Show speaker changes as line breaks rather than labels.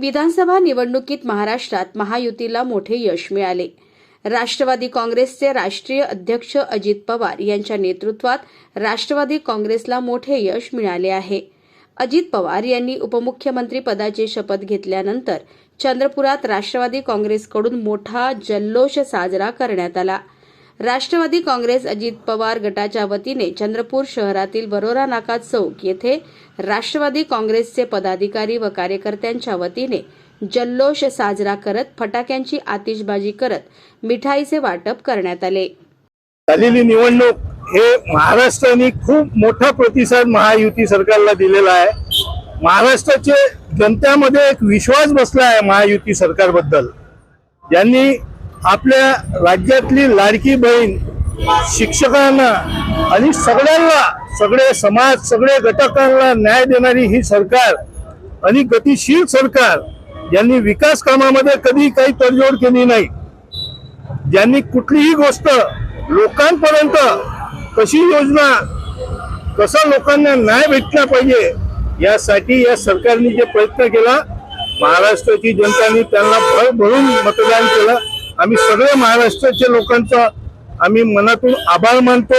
विधानसभा निवडणुकीत महाराष्ट्रात महायुतीला मोठे यश मिळाले. राष्ट्रवादी काँग्रेसचे राष्ट्रीय अध्यक्ष अजित पवार यांच्या नेतृत्वात राष्ट्रवादी काँग्रेसला मोठे यश मिळाले आहे. अजित पवार यांनी उपमुख्यमंत्री पदाची शपथ घेतल्यानंतर चंद्रपुरात राष्ट्रवादी काँग्रेसकडून मोठा जल्लोष साजरा करण्यात आला. राष्ट्रवादी काँग्रेस अजित पवार गटाच्या वतीने चंद्रपूर शहरातील बरोरा नाका चौक येथे राष्ट्रवादी काँग्रेसचे पदाधिकारी व कार्यकर्त्यांच्या वतीने जल्लोष साजरा करत फटाक्यांची आतिषबाजी करत मिठाईचे वाटप करण्यात आले.
झालेली निवडणूक हे महाराष्ट्राने खूप मोठा प्रतिसाद महायुती सरकारला दिलेला आहे. महाराष्ट्राचे जनतेमध्ये एक विश्वास बसला आहे महायुती सरकारबद्दल. ज्यांनी आपल्या राज्यातली लाडकी बहीण शिक्षकांना आणि सगळ्यांना सगळे समाज सगळे घटकांना न्याय देणारी ही सरकार आणि गतिशील सरकार ज्यांनी विकास कामामध्ये कधी काही तडजोड केली नाही. ज्यांनी कुठलीही गोष्ट लोकांपर्यंत कशी योजना कसं लोकांना न्याय भेटला पाहिजे यासाठी या सरकारने जे प्रयत्न केला महाराष्ट्राची जनतानी त्यांना भर भरून मतदान केलं. आम्ही सगळे महाराष्ट्राच्या लोकांचा आम्ही मनातून आभार मानतो.